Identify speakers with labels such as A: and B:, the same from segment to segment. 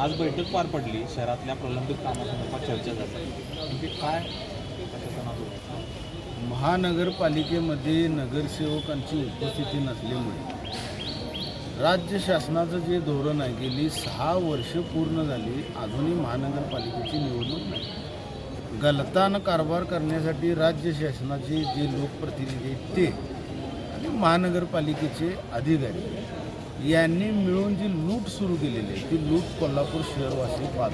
A: आज बैठक पार पडली. शहरातल्या प्रलंबित कामासंदर्भात चर्चा झाली. काय
B: महानगरपालिकेमध्ये नगरसेवकांची उपस्थिती नसल्यामुळे राज्य शासनाचं जे धोरण आहे गेली सहा वर्ष पूर्ण झाली अजूनही महानगरपालिकेची निवडणूक नाही. गलतान कारभार करण्यासाठी राज्य शासनाचे जे लोकप्रतिनिधी आहेत ते आणि महानगरपालिकेचे अधिकारी. यांनी मिळून जी लूट सुरू केलेली आहे ती लूट कोल्हापूर शहरवासी पाहत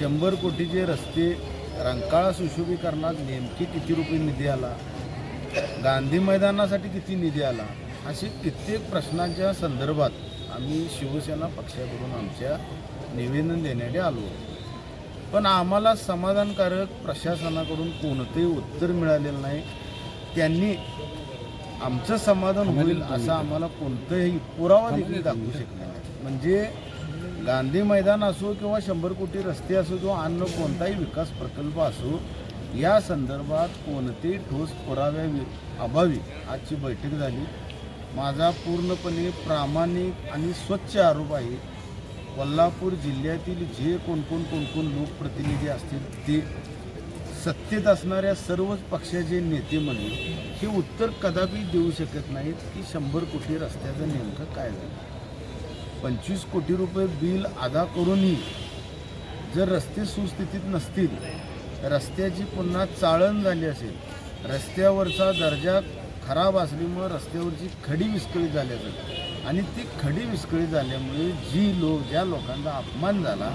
B: शंभर कोटीचे रस्ते रंकाळा सुशोभीकरणात नेमकी किती रुपये निधी आला? गांधी मैदानासाठी किती निधी आला? असे कित्येक प्रश्नांच्या संदर्भात आम्ही शिवसेना पक्षाकडून आमच्या निवेदन देण्यासाठी आलो. होतो. पण आम्हाला समाधानकारक प्रशासनाकडून कोणतंही उत्तर मिळालेलं नाही. त्यांनी आमचं समाधान होईल असं आम्हाला कोणतंही पुरावा देखील दाखवू शकले नाही. म्हणजे गांधी मैदान असो किंवा शंभर कोटी रस्ते असो किंवा अन्य कोणताही विकास प्रकल्प असो या संदर्भात कोणतेही ठोस पुराव्या अभावी. आजची बैठक झाली. माझा पूर्णपणे प्रामाणिक आणि स्वच्छ आरोप आहे. कोल्हापूर जिल्ह्यातील जे कोण कोण कोण कोण लोकप्रतिनिधी असतील ते सत्तेत असणाऱ्या सर्वच पक्षाचे नेते म्हणून हे उत्तर कदापि देऊ शकत नाहीत की शंभर कोटी रस्त्याचं नेमकं काय झालं. पंचवीस कोटी रुपये बिल अदा करूनही जर रस्ते सुस्थितीत नसतील रस्त्याची पुन्हा चाळण झाली असेल रस्त्यावरचा दर्जा खराब असल्यामुळं रस्त्यावरची खडी विस्कळीत झाली असेल आणि ती खडी विस्कळीत झाल्यामुळे जी लोक ज्या लोकांचा अपमान झाला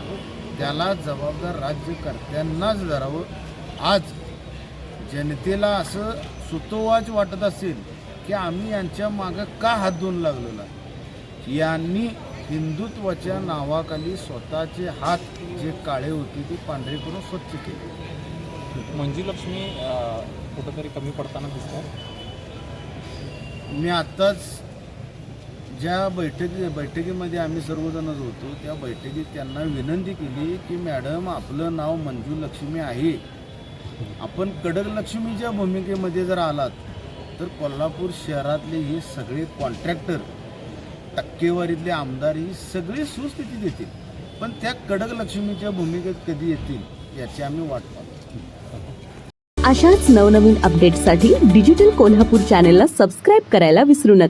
B: त्याला जबाबदार राज्यकर्त्यांनाच धरावं आज जनतेला असं सुतोवाच वाटत असेल की आम्ही यांच्या मागं का हात धुवून लागलेला यांनी हिंदुत्वाच्या नावाखाली स्वतःचे हात जे काळे होते ते पांढरे करून स्वच्छ केले.
A: मंजुलक्ष्मी कुठंतरी कमी पडताना दिसतात
B: मी आत्ताच ज्या बैठकी बैठकीमध्ये आम्ही सर्वजणच होतो त्या बैठकीत त्यांना विनंती केली की मॅडम आपलं नाव मंजू लक्ष्मी आहे. आपण कडक लक्ष्मीच्या भूमिकेमध्ये जर आलात तर कोल्हापूर शहरातले हे सगळे कॉन्ट्रॅक्टर टक्केवारीतले आमदार ही सगळी सुस्थिती देतील. पण त्या कडक लक्ष्मीच्या भूमिकेत कधी येतील याची आम्ही वाट पाहतो.
C: अशाच नवनवीन अपडेटसाठी डिजिटल कोल्हापूर चॅनेलला सबस्क्राईब करायला विसरू नका.